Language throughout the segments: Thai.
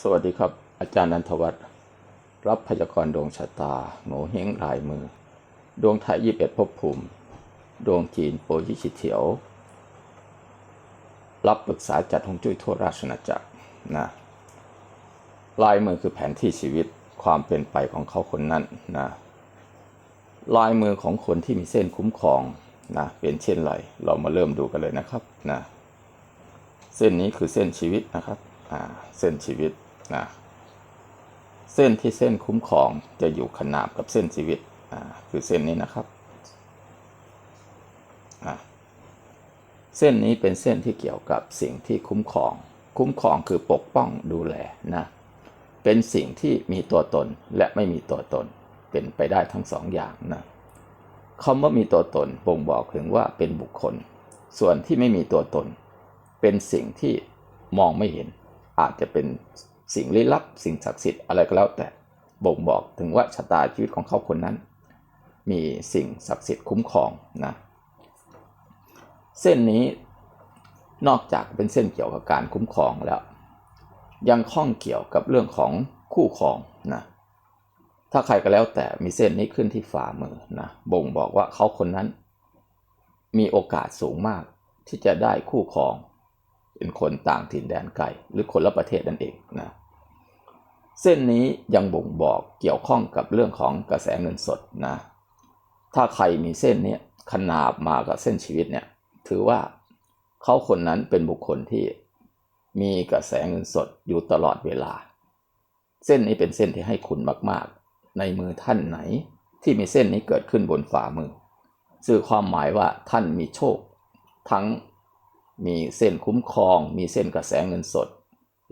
สวัสดีครับ อาจารย์นันทวัฒน์รับพยากรณ์ดวงชะตาโงเฮงรายมือ ดวงไทยยี่สิบเอ็ดภพภูมิ ดวงจีนโปยิชิเถียว รับปรึกษาจัดฮงจุ้ยทั่วราชอาจักรนะลายมือคือแผนที่ชีวิตความเป็นไปของเขาคนนั้นนะลายมือของคนที่มีเส้นคุ้มครองนะเป็นเช่นไรเรามาเริ่มดูกันเลยนะครับนะเส้นนี้คือเส้นชีวิตนะครับเส้นชีวิต นะเส้นที่เส้นคุ้มครองจะอยู่ขนาบกับเส้นชีวิตคือเส้นนี้นะครับ เส้นนี้เป็นเส้นที่เกี่ยวกับสิ่งที่คุ้มครอง คุ้มครองคือปกป้องดูแลนะ เป็นสิ่งที่มีตัวตนและไม่มีตัวตน เป็นไปได้ทั้งสองอย่างนะคำว่ามีตัวตนบ่งบอกถึงว่าเป็นบุคคล ส่วนที่ไม่มีตัวตน เป็นสิ่งที่มองไม่เห็น อาจจะเป็น สิ่งลี้ลับ สิ่งศักดิ์สิทธิ์อะไรก็แล้วแต่บ่งบอกถึงว่าชะตาชีวิตของเขาคนนั้น มีสิ่งศักดิ์สิทธิ์คุ้มครองนะเส้นนี้นอกจากเป็นเส้นเกี่ยวกับการคุ้มครองแล้ว ยังข้องเกี่ยวกับเรื่องของคู่ครองนะถ้าใครก็แล้วแต่มีเส้นนี้ขึ้นที่ฝ่ามือนะบ่งบอกว่าเขาคนนั้น มีโอกาสสูงมากที่จะได้คู่ครอง เป็นคนต่างถิ่นแดนไกลหรือคนละประเทศนั่นเองนะ เส้นนี้ยังบ่งบอกเกี่ยวข้องกับเรื่องของกระแสเงินสดนะ ถ้าใครมีเส้นนี้ขนาบมากับเส้นชีวิตเนี่ย ถือว่าเขาคนนั้นเป็นบุคคลที่มีกระแสเงินสดอยู่ตลอดเวลา เส้นนี้เป็นเส้นที่ให้คุณมากๆ ในมือท่านไหน ที่มีเส้นนี้เกิดขึ้นบนฝ่ามือ สื่อความหมายว่าท่านมีโชค ทั้งมีเส้นคุ้มครอง มีเส้นกระแสเงินสด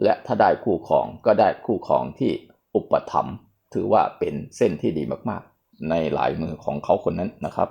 และถ้าได้คู่ของก็ได้คู่ของที่อุปถัมภ์ถือว่าเป็นเส้นที่ดีมากๆ ในหลายมือของเขาคนนั้นนะครับ